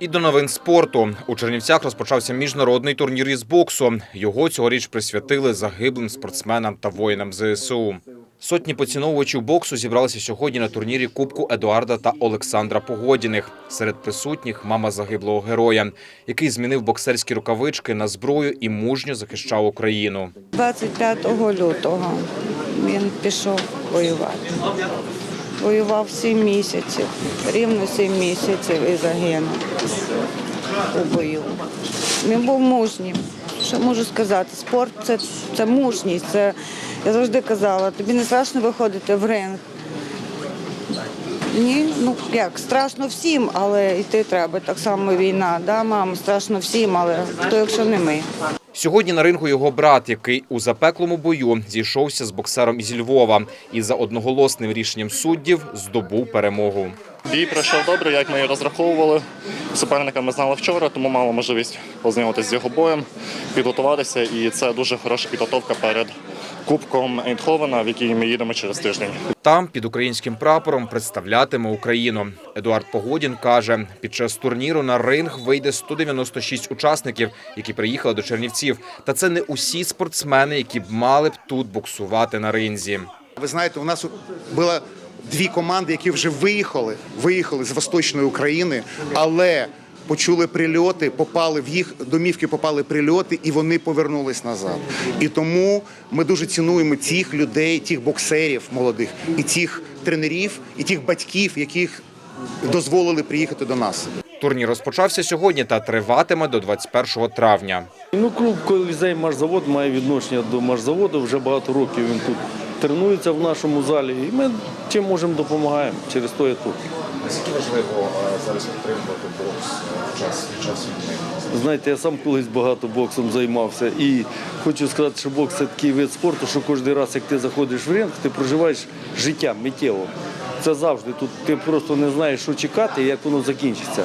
І до новин спорту у Чернівцях розпочався міжнародний турнір із боксу. Його цьогоріч присвятили загиблим спортсменам та воїнам ЗСУ. Сотні поціновувачів боксу зібралися сьогодні на турнірі Кубку Едуарда та Олександра Погодіних. Серед присутніх мама загиблого героя, який змінив боксерські рукавички на зброю і мужньо захищав Україну. 25 лютого він пішов воювати. Воював 7 місяців, рівно 7 місяців і загинув у бою. Він був мужнім. Що можу сказати? Спорт це, це мужність. Це, я завжди казала, тобі не страшно виходити в ринг. Ні, ну як, страшно всім, але йти треба. Так само війна. Да, мам, страшно всім, але хто, якщо не ми. Сьогодні на рингу його брат, який у запеклому бою зійшовся з боксером із Львова і за одноголосним рішенням суддів здобув перемогу. Бій пройшов добре, як ми і розраховували. Суперника ми знали вчора, тому мали можливість познайомитися з його боєм, підготуватися. І це дуже хороша підготовка перед Кубком Ейнховена, в який ми їдемо через тиждень. Там під українським прапором представлятиме Україну. Едуард Погодін каже, під час турніру на ринг вийде 196 учасників, які приїхали до Чернівців. Та це не усі спортсмени, які б мали б тут боксувати на ринзі. Ви знаєте, у нас було дві команди, які вже виїхали, виїхали з Восточної України, але почули прильоти, попали в їх домівки, попали прильоти, і вони повернулись назад. І тому ми дуже цінуємо тих людей, тих боксерів молодих, і тих тренерів, і тих батьків, яких дозволили приїхати до нас. Турнір розпочався сьогодні та триватиме до 21 травня. Ну, клуб Колізей Марзавод має відношення до Марзаводу. Вже багато років він тут тренується в нашому залі. І ми чим можемо допомагаємо. Через то я тут. Наскільки важливо зараз підтримувати бокс в час війни? Знаєте, я сам колись багато боксом займався. І хочу сказати, що бокс це такий вид спорту, що кожен раз, як ти заходиш в ринг, ти проживаєш життя миттєво. Це завжди. Тут ти просто не знаєш, що чекати і як воно закінчиться.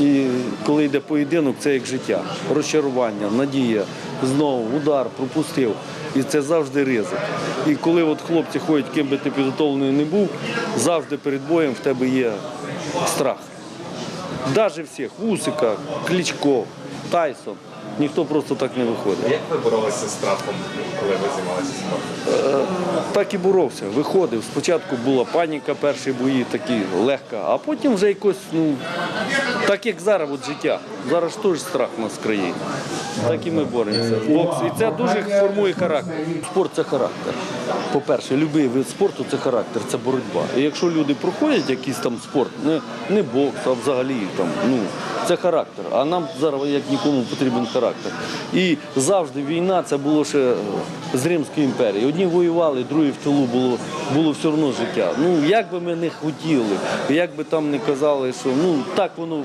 І коли йде поєдинок, це як життя. Розчарування, надія, знову удар, пропустив. І це завжди ризик. І коли от хлопці ходять, ким би ти підготовлений не був, завжди перед боєм в тебе є страх. Навіть всіх Усика, Кличко, Тайсон. Ніхто просто так не виходить. Як ви боролися з страхом, коли ви займалися спортом? Так і боровся. Виходив. Спочатку була паніка, перші бої такі легка, а потім вже якось, ну, так як зараз от життя. Зараз теж страх нас країні. Так і ми боремося. Бокс. І це дуже формує характер. Спорт це характер. По-перше, будь-який вид спорту це характер, це боротьба. І якщо люди проходять якийсь там спорт, не, не бокс, а взагалі там, ну, це характер. А нам зараз як нікому потрібен характер. І завжди війна це було ще з Римської імперії. Одні воювали, другі в тилу було, було все одно життя. Ну як би ми не хотіли, як би там не казали, що ну так воно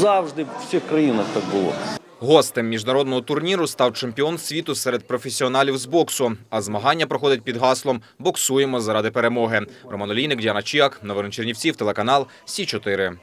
завжди в всіх країнах так було. Гостем міжнародного турніру став чемпіон світу серед професіоналів з боксу. А змагання проходить під гаслом Боксуємо заради перемоги. Роман Олійник, Діана Чіак, Новини Чернівців, телеканал Сі 4